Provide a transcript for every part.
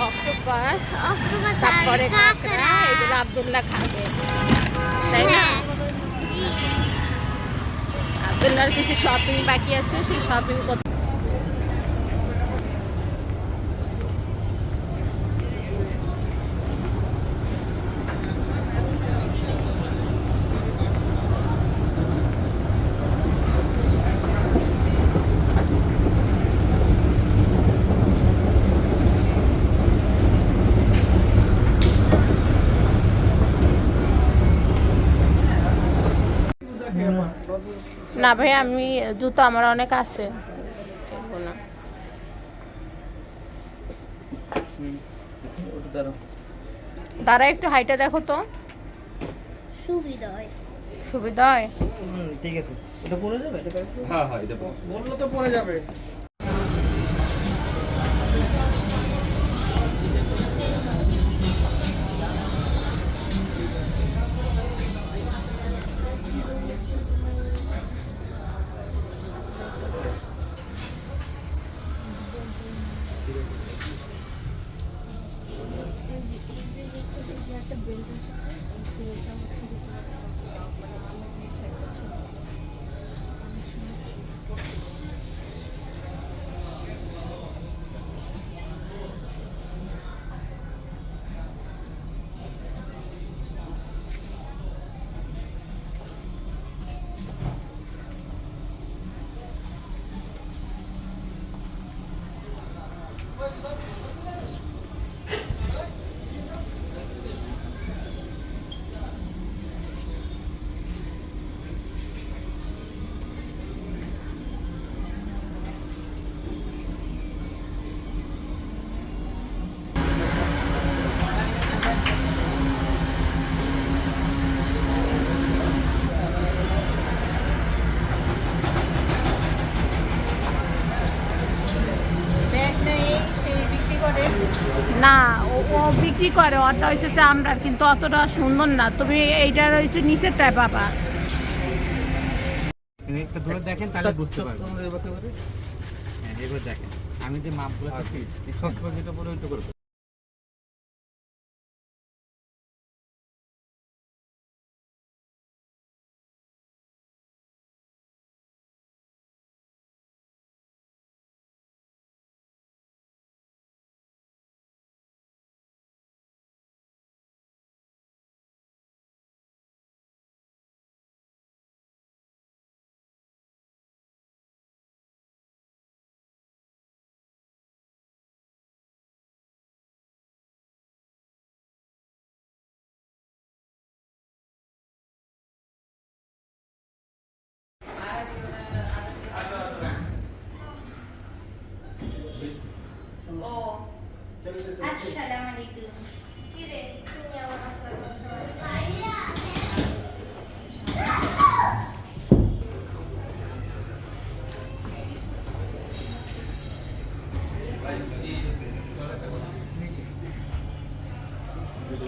Octopus তারপরে কাঁকড়া এগুলো আব্দুল্লাহ খাবে তাই না? হ্যাঁ আব্দুল্লাহর কিছু শপিং বাকি আছে সেই শপিং করতে না ভাই আমি জুতো আমার অনেক আছে। দাঁড়া না। একটু হাইটা দেখো তো। সুবিধা হয় সুবিধা হয় ঠিক আছে। এটা পড়ে যাবে? এটা হ্যাঁ হ্যাঁ এটা বলল তো পড়ে যাবে। But, but, না, ও বিক্রি করে ওটা হয়েছে চামড়ার কিন্তু অতটা সুন্দর না। তুমি এইটা রয়েছে নিচেরটায় পাবা। ধরে দেখেন, তাহলে বুঝতে পারবেন হ্যাঁ এবার আমি যে মাপগুলো সবসময় যেটা বলে ওইটা করব।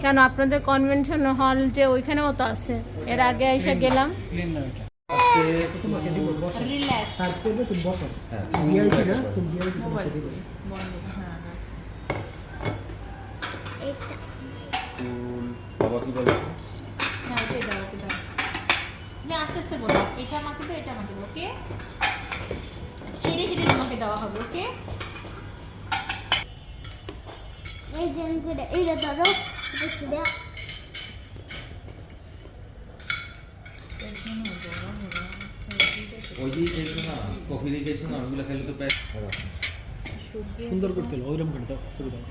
কেন আপনাদের কনভেনশন হল যে ওইখানেও তো আছে? এর আগে এসে গেলাম। আস্তে আস্তে বলো দাও ওকে তোমাকে দেওয়া হবে ওকে এই ধরো। ওই যে খেয়েছো না কফি দিয়ে খেয়েছো না ওইগুলো খেলে তো পেট সুন্দর করতে হলো ওইরকম করে দাও ছবি দাও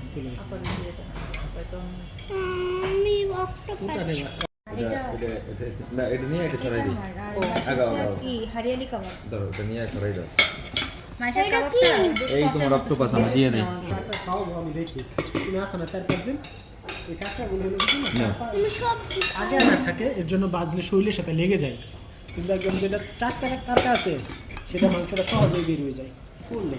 এই তোমার অক্টোপাস আমি দিয়ে দিই। আমি দেখি। তুমি আসো না চার পাঁচ দিন আগে না থাকে এর জন্য বাজলে শরীরের সাথে লেগে যায়। কিন্তু একদম যেটা টাটকা কাটা আছে সেটা মাংসটা সহজেই বের হয়ে যায়। করলে?